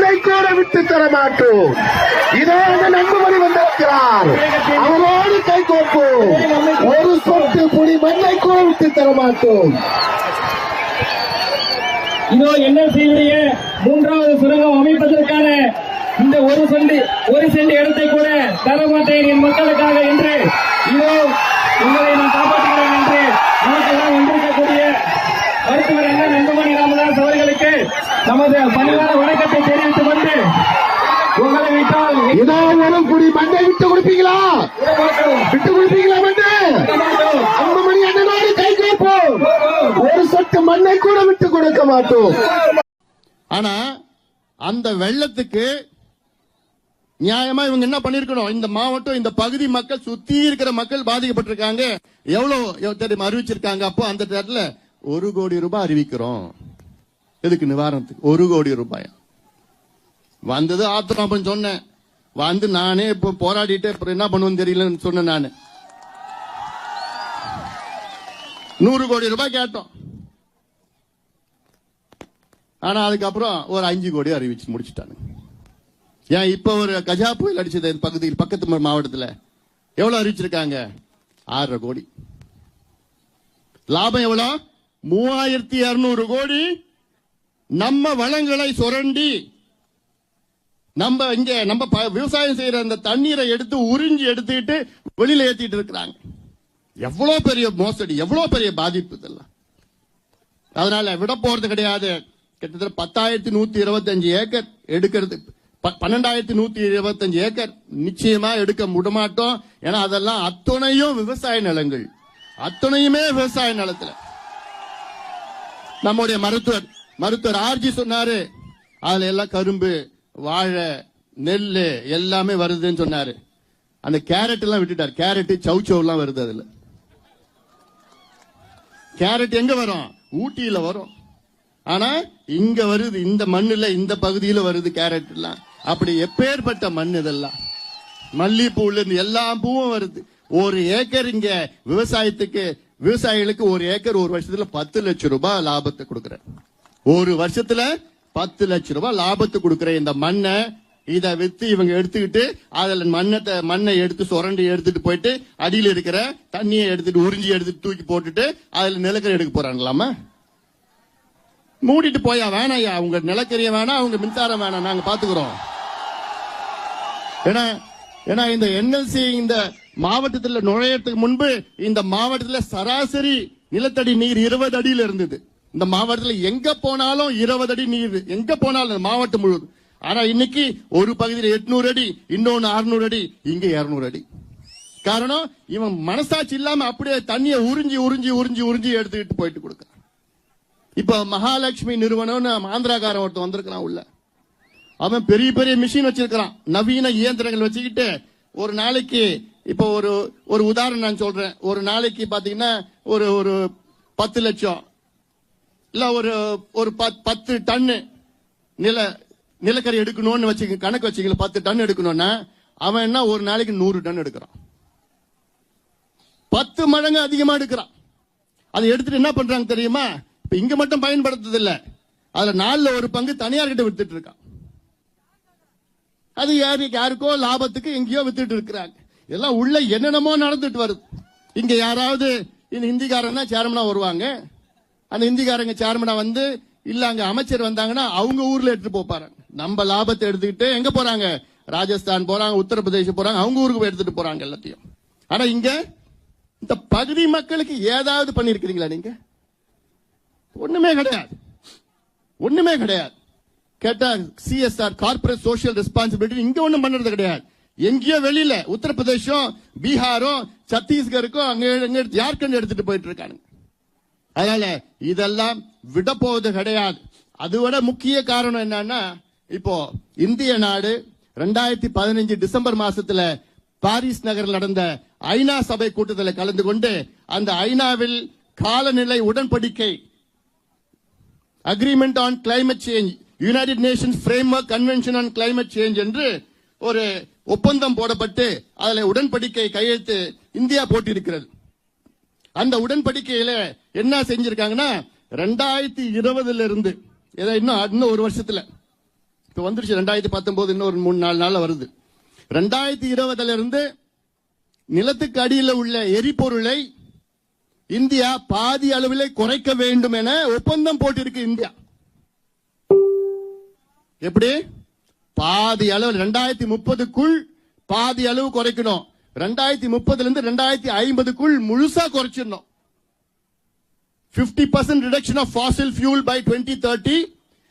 சொட்டு கூட விட்டு தர மாட்டோம். இதோ அந்த நண்பமணி வந்திருக்கிறார். அவரோடு கை கோப்போம் ஒரு சொட்டு புடி மண்ணை கூட விட்டு தர மாட்டோம். இதோ என்எல்சியுடைய மூன்றாவது சுரங்கம் அமைப்பதற்கான இந்த ஒரு சென்ட் ஒரு சென்ட் இடத்தை கூட தர மாட்டேன் என் மக்களுக்காக என்று. இதோ உங்களை நான் காப்பாற்றுகிறேன் என்று நமக்கெல்லாம் வந்திருக்கக்கூடிய மருத்துவர் என்ன நண்பமணி ராமதாஸ் அவர்களுக்கு நமது பணிவான வணக்கம் தெரிவித்துக் கொண்டு உங்களை விட்டால் இதோ ஒரு புடி மண்ணை விட்டு கொடுப்பீங்களா விட்டு கொடுப்பீங்களா மண்ணு அன்புமணி அண்ணனோடு கை கோப்போம் ஒரு சொட்டு மண்ணை கூட விட்டு கொடுக்க மாட்டோம். ஆனா அந்த வெள்ளத்துக்கு நியாயமா இவங்க என்ன பண்ணிருக்கணும்? இந்த மாவட்டம் இந்த பகுதி மக்கள் சுத்தி இருக்கிற மக்கள் பாதிக்கப்பட்டிருக்காங்க. எவ்வளவு தெரியுமா அறிவிச்சிருக்காங்க? அப்போ அந்த இடத்துல ஒரு கோடி ரூபாய் அறிவிக்கிறோம். எதுக்கு நிவாரணத்துக்கு? ஒரு கோடி ரூபாய்? வந்தது ஆத்திரம் அப்படின்னு சொன்னேன். வந்து நானே இப்போ போராடிட்டு அப்புறம் என்ன பண்ணுவேன்னு தெரியலன்னு சொன்னேன் நானு. நூறு கோடி ரூபாய் கேட்டோம். ஆனா அதுக்கப்புறம் ஒரு அஞ்சு கோடி அறிவிச்சு முடிச்சுட்டாங்க. ஏன் இப்ப ஒரு கஜா புயல் அடிச்சது இந்த பகுதியில் பக்கத்து மாவட்டத்தில் மாவட்டத்துல. எவ்வளவு அறிவிச்சிருக்காங்க? ஆறரை கோடி. லாபம் எவ்வளோ? மூவாயிரத்தி இருநூறு கோடி. நம்ம வளங்களை சுரண்டி நம்ம இங்க நம்ம ப- விவசாயம் செய்யற அந்த தண்ணீரை எடுத்து உறிஞ்சி எடுத்துக்கிட்டு வெளியில ஏத்திட்டு இருக்கிறாங்க. எவ்வளவு பெரிய மோசடி எவ்வளவு பெரிய பாதிப்பு இதெல்லாம். அதனால விட போறது கிடையாது. கிட்டத்தட்ட பத்தாயிரத்தி நூத்தி இருபத்தஞ்சு ஏக்கர் எடுக்கிறது. ப- பன்னெண்டாயிரத்தி நூத்தி இருபத்தஞ்சு ஏக்கர் நிச்சயமா எடுக்க முடமாட்டோம். ஏன்னா அதெல்லாம் அத்துணையும் விவசாய நிலங்கள். அத்துணையுமே விவசாய நிலத்துல. நம்முடைய மருத்துவர் மருத்துவர் ஆர்ஜி சொன்னாரு அதுல எல்லாம் கரும்பு வாழை நெல் எல்லாமே வருதுன்னு சொன்னாரு. அந்த கேரட் எல்லாம் விட்டுட்டார். கேரட் சவு எல்லாம் வருது அதுல. கேரட் எங்க வரும்? ஊட்டியில வரும். ஆனா இங்க வருது இந்த மண்ணுல இந்த பகுதியில வருது கேரட் எல்லாம். அப்படி எப்பேற்பட்ட மண் இதெல்லாம்? மல்லிப்பூல இருந்து எல்லா பூவும் வருது. ஒரு ஏக்கர் இங்க விவசாயத்துக்கு விவசாயிகளுக்கு ஒரு ஏக்கர் ஒரு வருஷத்துல பத்து லட்சம் ரூபாய் லாபத்தை கொடுக்கறேன். ஒரு வருஷத்துல பத்து லட்சம் ரூபாய் லாபத்தை கொடுக்கற இந்த மண்ணை இத வித்து இவங்க எடுத்துக்கிட்டு அதுல மண்ணத்தை மண்ணை எடுத்து சுரண்டி எடுத்துட்டு போயிட்டு அடியில் இருக்கிற தண்ணியை எடுத்துட்டு உறிஞ்சி எடுத்துட்டு தூக்கி போட்டுட்டு அதுல நிலக்கரி எடுக்க போறாங்களாமா? மூடிட்டு போயா வேணாயா அவங்க நிலக்கரிய வேணாம் அவங்க மின்சாரம் வேணாம் நாங்க பாத்துக்கிறோம். ஏன்னா ஏன்னா இந்த என்எல்சி இந்த மாவட்டத்தில் நுழையறதுக்கு முன்பு இந்த மாவட்டத்தில் சராசரி நிலத்தடி நீர் இருபது அடியில இருந்தது. இந்த மாவட்டத்தில் எங்க போனாலும் இருபது அடி நீர் எங்க போனாலும் மாவட்டம் முழுவதும். ஆனா இன்னைக்கு ஒரு பகுதியில் எட்நூறு அடி இன்னொன்னு அறுநூறு அடி இங்க இருநூறு அடி. காரணம் இவன் மனசாட்சி இல்லாம அப்படியே தண்ணியை உறிஞ்சி உறிஞ்சி உறிஞ்சி உறிஞ்சி எடுத்துக்கிட்டு போயிட்டு கொடுக்க. இப்ப மகாலட்சுமி நிறுவனம்னு ஆந்திராக்காரன் ஒருத்தன் வந்திருக்கிறான் உள்ள. அவன் பெரிய பெரிய மிஷின் வச்சிருக்கிறான். நவீன இயந்திரங்கள் வச்சுக்கிட்டு ஒரு நாளைக்கு இப்போ ஒரு ஒரு உதாரணம் நான் சொல்றேன். ஒரு நாளைக்கு பாத்தீங்கன்னா ஒரு ஒரு பத்து லட்சம். இல்ல ஒரு ஒரு பத்- பத்து டன்னு நில நிலக்கரி எடுக்கணும்னு வச்சு கணக்கு வச்சுக்கல பத்து டன் எடுக்கணும்னா அவன் என்ன ஒரு நாளைக்கு நூறு டன் எடுக்கிறான். பத்து மடங்கு அதிகமா எடுக்கிறான். அதை எடுத்துட்டு என்ன பண்றாங்க தெரியுமா? இப்ப இங்க மட்டும் பயன்படுத்துறது இல்ல அதுல நாலுல ஒரு பங்கு தனியார் கிட்ட வித்துட்டு இருக்கான் அது யாரு யாருக்கோ லாபத்துக்கு எங்கேயோ வித்துட்டு இருக்கிறாங்க. இதெல்லாம் உள்ள என்னென்னமோ நடந்துட்டு வருது. இங்க யாராவது இந்த ஹிந்திக்காரன்னா சேர்மனா வருவாங்க. அந்த ஹிந்திக்காரங்க சேர்மனா வந்து இல்ல அங்க அமைச்சர் வந்தாங்கன்னா அவங்க ஊர்ல எடுத்துட்டு போப்பாரு. நம்ம லாபத்தை எடுத்துக்கிட்டு எங்க போறாங்க? ராஜஸ்தான் போறாங்க உத்தரப்பிரதேசம் போறாங்க அவங்க ஊருக்கு எடுத்துட்டு போறாங்க எல்லாத்தையும். ஆனா இங்க இந்த பகுதி மக்களுக்கு ஏதாவது பண்ணிருக்கிறீங்களா நீங்க? ஒண்ணுமே கிடையாது. ஒண்ணுமே கிடையாது. கேட்டா சிஎஸ்ஆர் கார்பரேட் சோசியல் ரெஸ்பான்சிபிலிட்டி இங்க ஒண்ணும் பண்றது கிடையாது. எங்கேயோ வெளியில உத்தரப்பிரதேசம் பீகாரும் சத்தீஸ்கருக்கும் அங்க எங்க ஜார்க்கண்ட் எடுத்துட்டு போயிட்டு இருக்காங்க அதனால இதெல்லாம் விட போவது கிடையாது. அதுவிட முக்கிய காரணம் என்னன்னா இப்போ இந்திய நாடு ரெண்டாயிரத்தி பதினஞ்சு டிசம்பர் மாசத்துல பாரிஸ் நகரில் நடந்த ஐநா சபை கூட்டத்தில் கலந்து கொண்டு அந்த ஐநாவில் காலநிலை உடன்படிக்கை agreement on climate change United Nations framework convention on climate change என்று ஒரு ஒப்பந்தம் போடப்பட்டு அதில் உடன்படிக்கை கையெழுத்து இந்தியா போட்டிருக்கிறது. அந்த உடன்படிக்கையில என்ன செஞ்சிருக்காங்கன்னா ரெண்டாயிரத்தி இருபதுல இருந்து ஏதோ இன்னும் இன்னும் ஒரு வருஷத்துல இப்ப வந்துருச்சு ரெண்டாயிரத்தி பத்தொன்பது இன்னும் ஒரு மூணு நாலு நாள் வருது. ரெண்டாயிரத்தி இருபதுல இருந்து நிலத்துக்கு அடியில் உள்ள எரிபொருளை இந்தியா பாதி அளவில் குறைக்க வேண்டும் என ஒப்பந்தம் போட்டிருக்கு இந்தியா. எப்படி? பாதி அளவு ரெண்டாயிரத்தி முப்பதுக்குள் பாதி அளவு குறைக்கணும். ரெண்டாயிரத்தி முப்பதுல இருந்து ரெண்டாயிரத்தி ஐம்பதுக்குள் முழுசா குறைச்சிடணும். 50% percent reduction of fossil fuel by 2030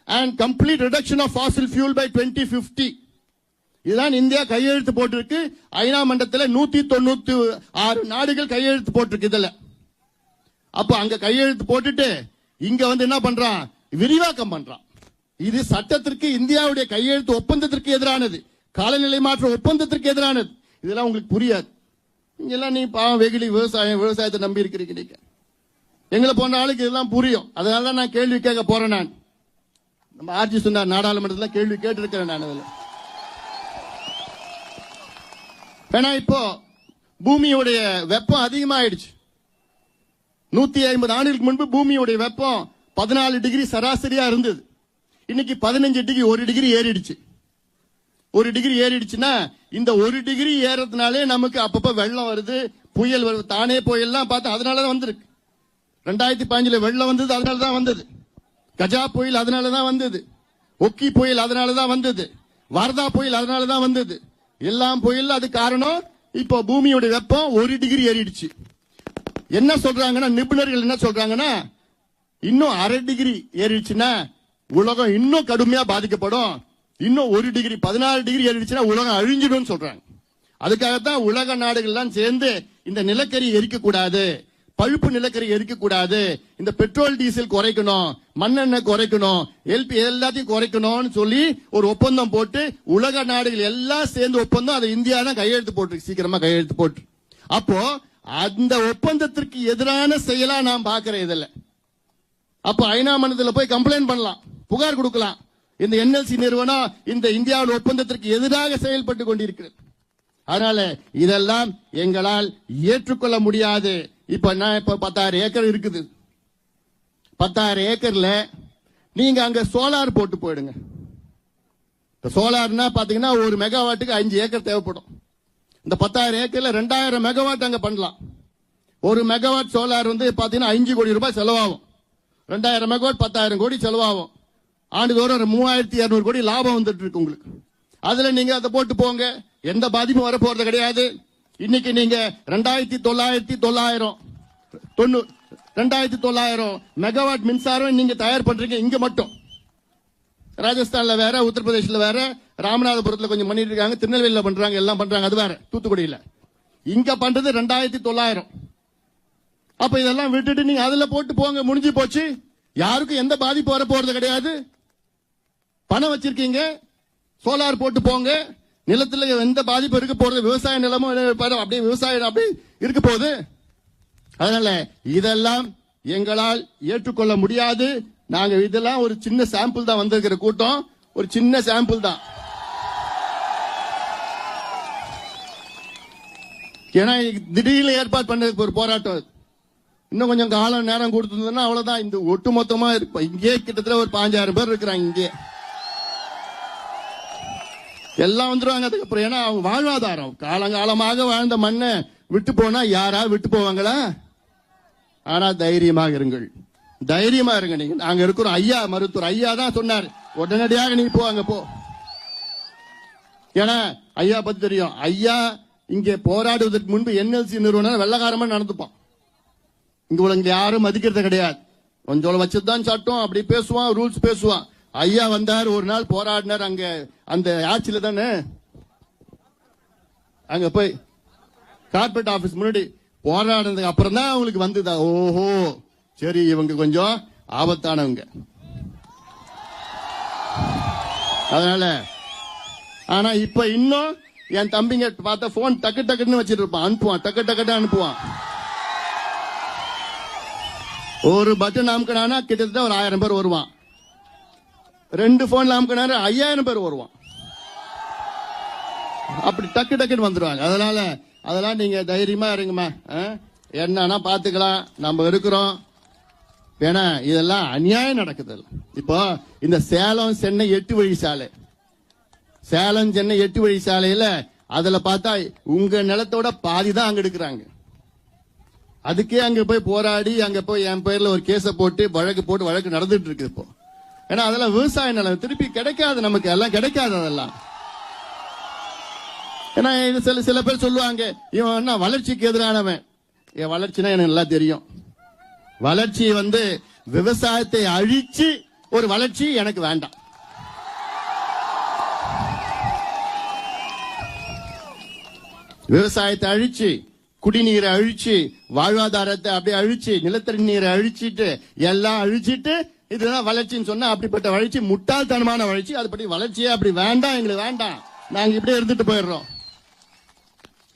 and complete reduction of fossil fuel by 2050 இதுதான் இந்தியா கையெழுத்து போட்டிருக்கு. ஐநா மண்டலத்தில் நூத்தி தொண்ணூத்தி ஆறு நாடுகள் கையெழுத்து போட்டிருக்கு இதுல. அப்ப அங்க கையெழுத்து போட்டுட்டு இங்க வந்து என்ன பண்றான்? விரிவாக்கம் பண்றான். இது சட்டத்திற்கு இந்தியாவுடைய கையெழுத்து ஒப்பந்தத்திற்கு எதிரானது. காலநிலை மாற்ற ஒப்பந்தத்திற்கு எதிரானது. இதெல்லாம் உங்களுக்கு புரியாது. இங்கெல்லாம் நீ பாவம் வெகுளி விவசாயம் விவசாயத்தை நம்பி இருக்கிறீங்க நீங்க. எங்களை போன ஆளுக்கு இதெல்லாம் புரியும். அதனால தான் நான் கேள்வி கேட்க போறேன் நான். நம்ம ஆர்ஜி சொன்னார் நாடாளுமன்றத்தில் கேள்வி கேட்டிருக்கிறேன் நான் அதில். ஏன்னா இப்போ பூமியுடைய வெப்பம் அதிகமாயிடுச்சு. நூத்தி ஐம்பது ஆண்டுகளுக்கு முன்பு பூமியுடைய வெப்பம் பதினாலு டிகிரி சராசரியா இருந்தது. இன்னைக்கு பதினஞ்சு டிகிரி ஒரு டிகிரி ஏறிடுச்சு. ஒரு டிகிரி ஏறிடுச்சுன்னா இந்த ஒரு டிகிரி ஏறதுனாலே நமக்கு அப்பப்ப வெள்ளம் வருது புயல் வருது தானே புயல்லாம் பார்த்து அதனாலதான் வந்திருக்கு. ரெண்டாயிரத்தி பதினஞ்சுல வெள்ளம் வந்தது அதனால தான் வந்தது. கஜா புயல் அதனால தான் வந்தது. ஒக்கி புயல் அதனாலதான் வந்தது. வாரதா புயல் அதனாலதான் வந்தது. எல்லாம் புயல் அது காரணம் இப்போ பூமியோட வெப்பம் ஒரு டிகிரி ஏறிடுச்சு. என்ன சொல்றாங்கன்னா நிபுணர்கள் என்ன சொல்றாங்கன்னா இன்னும் அரை டிகிரி ஏறிடுச்சுன்னா உலகம் இன்னும் கடுமையா பாதிக்கப்படும். இன்னும் ஒரு டிகிரி பதினாறு டிகிரி ஏறிடுச்சுன்னா உலகம் அழிஞ்சிடும் சொல்றாங்க. அதுக்காகத்தான் உலக நாடுகள்லாம் சேர்ந்து இந்த நிலக்கரி எரிக்க கூடாது பழுப்பு நிலக்கரி எரிக்க கூடாது இந்த பெட்ரோல் டீசல் குறைக்கணும். மண்ணெண்ணெய் குறைக்கணும். எல்பி எல்லாத்தையும் குறைக்கணும்னு சொல்லி ஒரு ஒப்பந்தம் போட்டு உலக நாடுகள் எல்லாம் சேர்ந்து ஒப்பந்தம் அதை இந்தியா தான் கையெழுத்து போட்டு சீக்கிரமா கையெழுத்து போட்டு. அப்போ அந்த ஒப்பந்தத்திற்கு எதிரான செயலா நான் பார்க்கிறேன் இதில். அப்ப ஐநா மனதில் போய் கம்ப்ளைண்ட் பண்ணலாம். புகார் கொடுக்கலாம். இந்த என்எல்சி நிறுவனம் இந்த இந்தியாவின் ஒப்பந்தத்திற்கு எதிராக செயல்பட்டு கொண்டிருக்கிறது. அதனால இதெல்லாம் எங்களால் ஏற்றுக்கொள்ள முடியாது. இப்ப நான் இப்ப பத்தாயிரம் ஏக்கர் இருக்குது. பத்தாயிரம் ஏக்கர்ல நீங்க அங்க சோலார் போட்டு போயிடுங்க. சோலார்னா பாத்தீங்கன்னா ஒரு மெகாவாட்டுக்கு அஞ்சு ஏக்கர் தேவைப்படும். இந்த பத்தாயிரம் ஏக்கர்ல ரெண்டாயிரம் மெகாவாட் அங்க பண்ணலாம். ஒரு மெகாவாட் சோலார் வந்து பாத்தீங்கன்னா அஞ்சு கோடி ரூபாய் செலவாகும். ரெண்டாயிரம் மெகாவாட் பத்தாயிரம் கோடி செலவாகும். ஆண்டுதோறும் ஒரு மூவாயிரத்தி இருநூறு கோடி லாபம் வந்துட்டு இருக்கு உங்களுக்கு. அதுல நீங்க அதை போட்டு போங்க. எந்த பாதிப்பும் வரப்போறது கிடையாது. இன்னைக்கு நீங்க ரெண்டாயிரத்தி தொள்ளாயிரத்தி தொள்ளாயிரம் தொண்ணூறு ரெண்டாயிரத்தி தொள்ளாயிரம் மெகாவாட் மின்சாரம் நீங்க தயார் பண்றீங்க இங்க மட்டும். ராஜஸ்தான்ல வேற உத்தரப்பிரதேஷ்ல வேற ராமநாதபுரத்துல கொஞ்சம் பண்ணிட்டு இருக்காங்க திருநெல்வேலியில பண்றாங்க எல்லாம் பண்றாங்க அது வேற தூத்துக்குடியில. இங்க பண்றது ரெண்டாயிரத்தி தொள்ளாயிரம். அப்ப இதெல்லாம் விட்டுட்டு நீங்க அதுல போட்டு போங்க முடிஞ்சு போச்சு. யாருக்கும் எந்த பாதிப்பு வர போறது கிடையாது. பணம் வச்சிருக்கீங்க சோலார் போட்டு போங்க. நிலத்துல எந்த பாதிப்பு இருக்க போறது விவசாய நிலமும் அப்படியே விவசாயம் அப்படியே இருக்க போகுது. அதனால இதெல்லாம் எங்களால் ஏற்றுக்கொள்ள முடியாது. நாங்க இதெல்லாம் ஒரு சின்ன சாம்பிள் தான் வந்திருக்கிற கூட்டம். ஒரு சின்ன சாம்பிள் தான். ஏன்னா திடீர்னு ஏற்பாடு பண்ணதுக்கு ஒரு போராட்டம் இன்னும் கொஞ்சம் காலம் நேரம் கொடுத்திருந்ததுன்னா அவ்வளவுதான். இந்த ஒட்டு மொத்தமா இருப்போம் இங்கே கிட்டத்தட்ட ஒரு பாஞ்சாயிரம் பேர் இருக்கிறாங்க இங்கே. எல்லாம் வந்துருவாங்க அதுக்கப்புறம். ஏன்னா அவங்க வாழ்வாதாரம். காலங்காலமாக வாழ்ந்த மண்ணை விட்டு போனா யாரா விட்டு போவாங்களா? ஆனா தைரியமாக இருங்கள். தைரியமா இருங்க நீங்க நாங்க இருக்கிறோம் ஐயா மருத்துவர் ஐயா தான் சொன்னார். உடனடியாக நீ போ அங்க போ. ஏன்னா ஐயா பத்தி தெரியும். ஐயா இங்கே போராடுவதற்கு முன்பு என்எல்சி நிறுவனம் வெள்ளக்காரமா நடந்துப்பான். இங்க உங்களுக்கு யாரும் மதிக்கிறது கிடையாது. கொஞ்சம் வச்சதுதான் சட்டம் அப்படி பேசுவான் ரூல்ஸ் பேசுவான். ஐயா வந்தார் ஒரு நாள் போராடினார் அங்க. அந்த ஆட்சியில தானே? அங்க போய் கார்பரேட் ஆபீஸ் முன்னாடி போராடினதுக்கு அப்புறம் தான் அவங்களுக்கு வந்ததா. ஓஹோ! சரி இவங்க கொஞ்சம் ஆபத்தானவங்க. அதனால ஆனா இப்ப இன்னும் என் தம்பிங்க பார்த்தா போன் டக்கு டக்குன்னு வச்சிட்டு இருப்பான். அனுப்புவான். டக்கு டக்குன்னு அனுப்புவான். ஒரு பட்டன் அமுக்கினா கிட்டத்தட்ட ஒரு ஆயிரம் பேர் வருவான். ரெண்டு போன்ல அமுக்கினா ஐயாயிரம் பேர் வருவான். அப்படி டக்கு டக்குன்னு வந்துடுவாங்க அதனால அதெல்லாம் நீங்க தைரியமா இருங்கம்மா. ஆ? என்னன்னா பாத்துக்கலாம் நம்ம இருக்கிறோம் ஏன்னா இதெல்லாம் அநியாயம் நடக்குது. இப்போ இந்த சேலம் சென்னை எட்டு வழி சாலை. சேலம் சென்னை எட்டு வழி சாலையில அதுல பார்த்தா உங்க நிலத்தோட பாதி தான் அங்க எடுக்கிறாங்க. அதுக்கே அங்க போய் போராடி அங்க போய் என் பேர்ல ஒரு கேஸ போட்டு வழக்கு போட்டு வழக்கு நடந்துட்டு இருக்கு இப்போ. ஏன்னா அதெல்லாம் விவசாய நிலம். திருப்பி கிடைக்காது நமக்கு. எல்லாம் கிடைக்காது அதெல்லாம். ஏன்னா இது சில சில பேர் சொல்லுவாங்க இவன் என்ன வளர்ச்சிக்கு எதிரானவன். என் வளர்ச்சினா எனக்கு நல்லா தெரியும். வளர்ச்சி வந்து விவசாயத்தை அழிச்சு ஒரு வளர்ச்சி எனக்கு வேண்டாம். விவசாயத்தை அழிச்சு குடிநீரை அழிச்சு வாழ்வாதாரத்தை அப்படியே அழிச்சு நிலத்தடி நீரை அழிச்சிட்டு எல்லாம் அழிச்சிட்டு இதுதான் வளர்ச்சின்னு சொன்னா அப்படிப்பட்ட வளர்ச்சி முட்டாள்தனமான வளர்ச்சி. அது பற்றி வளர்ச்சியே அப்படி வேண்டாம் எங்களுக்கு வேண்டாம். நாங்க இப்படியே இருந்துட்டு போயிடுறோம்.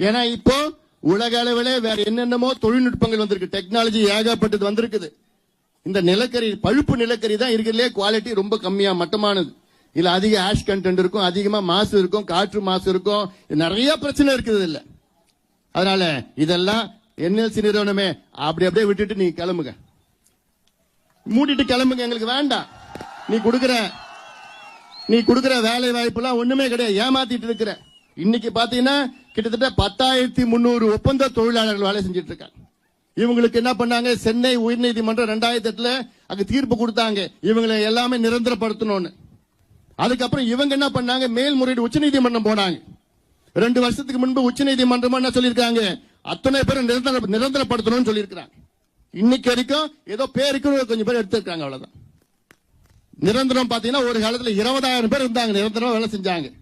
ஏன்னா இப்போ உலக அளவிலே வேற என்னென்னமோ தொழில்நுட்பங்கள் வந்திருக்கு. டெக்னாலஜி ஏகப்பட்டது வந்திருக்குது. இந்த நிலக்கரி பழுப்பு நிலக்கரி தான் இருக்கிறதுலே குவாலிட்டி ரொம்ப கம்மியா மட்டமானது. இதுல அதிக ஆஷ் கண்டென்ட் இருக்கும் அதிகமா மாசு இருக்கும் காற்று மாசு இருக்கும். இது நிறைய பிரச்சனை இருக்குது இல்ல அதனால இதெல்லாம் என்எல்சி நிறுவனமே அப்படி அப்படியே விட்டுட்டு நீ கிளம்புங்க. மூடிட்டு கிளம்புங்க எங்களுக்கு வேண்டாம். நீ கொடுக்கற நீ கொடுக்கற வேலை வாய்ப்புலாம் ஒண்ணுமே கிடையாது. ஏமாத்திட்டு இருக்கிற. இன்னைக்கு பாத்தீங்கன்னா கிட்டத்தட்ட பத்தாயிரத்தி முன்னூறு ஒப்பந்த தொழிலாளர்கள் வேலை செஞ்சுட்டு இருக்காங்க இவங்களுக்கு என்ன பண்ணாங்க? சென்னை உயர்நீதிமன்றம் ரெண்டாயிரத்தி எட்டுல அங்க தீர்ப்பு கொடுத்தாங்க. இவங்களை எல்லாமே நிரந்தரப்படுத்தணும்னு. அதுக்கப்புறம் இவங்க என்ன பண்ணாங்க? மேல்முறையீடு உச்சநீதிமன்றம் போனாங்க. ரெண்டு வருஷத்துக்கு முன்பு உச்சநீதிமன்றம் என்ன சொல்லியிருக்காங்க? அத்தனை பேரும் நிரந்தர நிரந்தரப்படுத்தணும்னு சொல்லியிருக்கிறாங்க. இன்னைக்கு வரைக்கும் ஏதோ பேருக்கு கொஞ்சம் பேர் எடுத்திருக்காங்க அவ்வளவுதான். நிரந்தரம் பாத்தீங்கன்னா ஒரு காலத்துல இருபதாயிரம் பேர் இருந்தாங்க. நிரந்தரம் வேலை செஞ்சாங்க.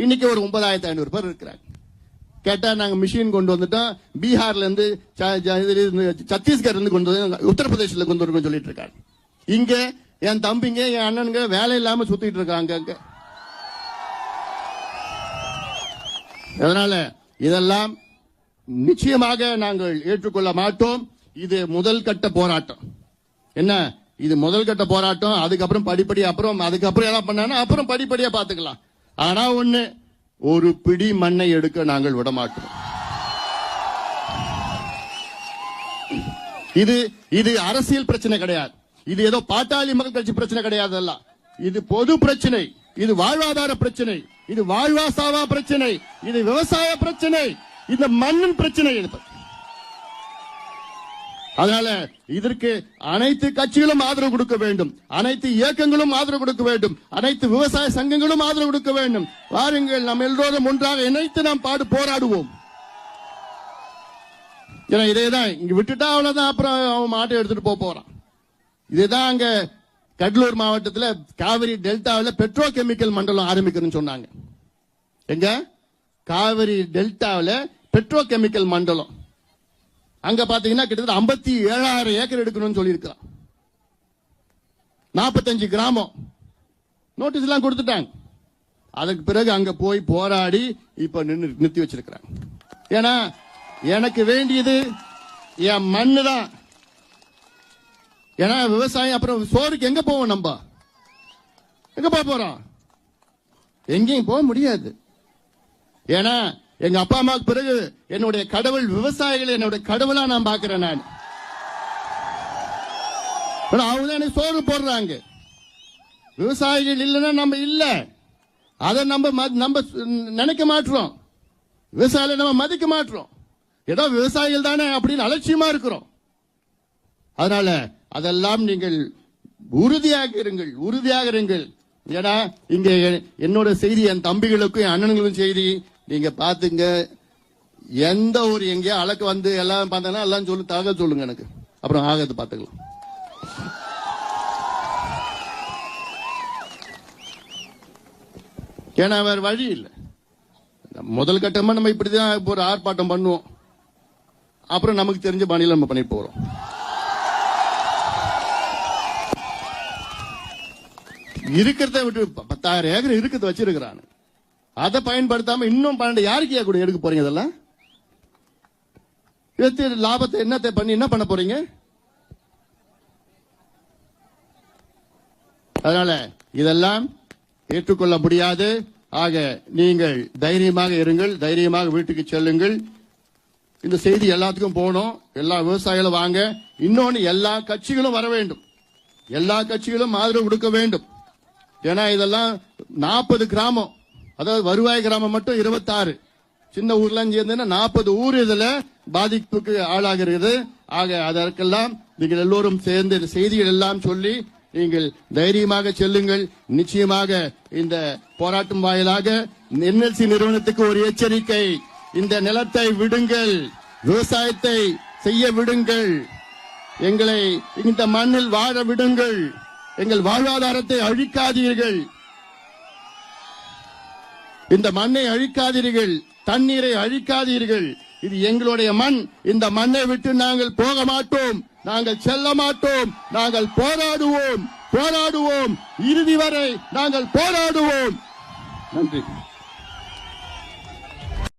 இன்னைக்கு ஒரு ஒன்பதாயிரத்தி ஐநூறு பேர் இருக்கிறாங்க. கேட்டா நாங்க மிஷின் கொண்டு வந்துட்டோம். பீகார்ல இருந்து ச- சத்தீஸ்கர் இருந்து கொண்டு வந்து உத்தரப்பிரதேசல கொண்டு வருவோம் சொல்லிட்டு இருக்காங்க. இங்க என் தம்பிங்க என் அண்ணனுங்க வேலை இல்லாம சுத்திட்டு இருக்காங்க அங்க. அதனால இதெல்லாம் நிச்சயமாக நாங்கள் ஏற்றுக்கொள்ள மாட்டோம். இது முதல் கட்ட போராட்டம். என்ன? இது முதல் கட்ட போராட்டம். அதுக்கப்புறம் படிப்படி அப்புறம் அதுக்கப்புறம் என்ன பண்ணாங்கன்னா அப்புறம் படிப்படியா பாத்துக்கலாம். ஆனா ஒண்ணு ஒரு பிடி மண்ணை எடுக்க நாங்கள் விடமாட்டோம். இது இது அரசியல் பிரச்சனை கிடையாது. இது ஏதோ பாட்டாளி மக்கள் கட்சி பிரச்சனை கிடையாது அல்ல. இது பொது பிரச்சனை. இது வாழ்வாதார பிரச்சனை. இது வாழ்வாசாவா பிரச்சனை. இது விவசாய பிரச்சனை. இந்த மண்ணின் பிரச்சனை எடுத்து அதனால இதற்கு அனைத்து கட்சிகளும் ஆதரவு கொடுக்க வேண்டும். அனைத்து இயக்கங்களும் ஆதரவு கொடுக்க வேண்டும். அனைத்து விவசாய சங்கங்களும் ஆதரவு கொடுக்க வேண்டும். வாருங்கள் நாம் எல்லோரும் ஒன்றாக இணைத்து நாம் பாடு போராடுவோம். ஏன்னா இதேதான் இங்க விட்டுட்டா அவ்வளவுதான் அப்புறம் அவன் மாட்டை எடுத்துட்டு போக போறான். இதுதான் அங்க கடலூர் மாவட்டத்தில் காவிரி டெல்டாவில் பெட்ரோ கெமிக்கல் மண்டலம் ஆரம்பிக்கணும்னு சொன்னாங்க. எங்க? காவிரி டெல்டாவில் பெட்ரோ கெமிக்கல் மண்டலம். அங்க பாத்தீங்கன்னா கிட்டத்தட்ட ஐம்பத்தி ஏழாயிரம் ஏக்கர் எடுக்கணும்னு சொல்லியிருக்கிறான். நாற்பத்தஞ்சு கிராமம். நோட்டீஸ் எல்லாம் கொடுத்துட்டாங்க. அதுக்கு பிறகு அங்க போய் போராடி இப்ப நின்று நிறுத்தி வச்சிருக்கிறாங்க. ஏன்னா எனக்கு வேண்டியது என் மண்ணு தான். ஏன்னா விவசாயம் அப்புறம் சோறுக்கு எங்க போவோம் நம்ம? எங்க போக போறோம்? எங்கேயும் போக முடியாது. ஏன்னா எங்க அப்பா அம்மாவுக்கு பிறகு என்னுடைய கடவுள் விவசாயிகளை என்னுடைய கடவுளா நான் பாக்குறேன் நான். அவங்க தான் எனக்கு சோறு போடுறாங்க. விவசாயிகள் இல்லைன்னா நம்ம இல்ல. அதை நம்ம ம- நம்ம நினைக்க மாட்டுறோம் விவசாயிகளை நம்ம மதிக்க மாட்டுறோம் ஏதோ விவசாயிகள் தானே அப்படின்னு அலட்சியமா இருக்கிறோம். அதனால அதெல்லாம் நீங்கள் உறுதியாக இருங்கள் உறுதியாக இருங்கள். ஏன்னா இங்க என்னோட செய்தி என் தம்பிகளுக்கும் என் அண்ணன்களுக்கும் செய்தி நீங்க பாத்துங்க. எந்த ஒரு எங்கேயோ அழக்கு வந்து எல்லாம் பார்த்தாங்கன்னா எல்லாம் சொல்லு தகவல் சொல்லுங்க எனக்கு. அப்புறம் ஆகத்து பாத்துக்கலாம். ஏன்னா வேற வழி இல்லை. முதல் கட்டமா நம்ம இப்படிதான் இப்போ ஒரு ஆர்ப்பாட்டம் பண்ணுவோம். அப்புறம் நமக்கு தெரிஞ்ச பாணியில் நம்ம பண்ணிட்டு போறோம். இருக்கிறத விட்டு பத்தாயிரம் ஏக்கர் இருக்கிறத வச்சிருக்கிறான். அதை பயன்படுத்தாம இன்னும் பன்னெண்டு யாருக்கு கூட எடுக்க போறீங்க இதெல்லாம்? எடுத்து லாபத்தை என்னத்தை பண்ணி என்ன பண்ண போறீங்க? அதனால இதெல்லாம் ஏற்றுக்கொள்ள முடியாது. ஆக நீங்கள் தைரியமாக இருங்கள் தைரியமாக வீட்டுக்கு செல்லுங்கள். இந்த செய்தி எல்லாத்துக்கும் போகணும். எல்லா விவசாயிகளும் வாங்க. இன்னொன்று எல்லா கட்சிகளும் வர வேண்டும். எல்லா கட்சிகளும் ஆதரவு கொடுக்க வேண்டும். ஏன்னா இதெல்லாம் நாற்பது கிராமம். அதாவது வருவாய் கிராமம் மட்டும் இருபத்தாறு. சின்ன ஊர்லாம் சேர்ந்து நாற்பது ஊர் இதுல பாதிப்புக்கு ஆளாகிறது ஆக அதற்கெல்லாம் நீங்கள் எல்லோரும் சேர்ந்து இந்த செய்திகள் எல்லாம் சொல்லி நீங்கள் தைரியமாக செல்லுங்கள். நிச்சயமாக இந்த போராட்டம் வாயிலாக என்எல்சி நிறுவனத்துக்கு ஒரு எச்சரிக்கை. இந்த நிலத்தை விடுங்கள். விவசாயத்தை செய்ய விடுங்கள். எங்களை இந்த மண்ணில் வாழ விடுங்கள். எங்கள் வாழ்வாதாரத்தை அழிக்காதீர்கள். இந்த மண்ணை அழிக்காதீர்கள் தண்ணீரை அழிக்காதீர்கள். இது எங்களுடைய மண். இந்த மண்ணை விட்டு நாங்கள் போக மாட்டோம். நாங்கள் செல்ல மாட்டோம். நாங்கள் போராடுவோம். போராடுவோம். இறுதி வரை நாங்கள் போராடுவோம். நன்றி.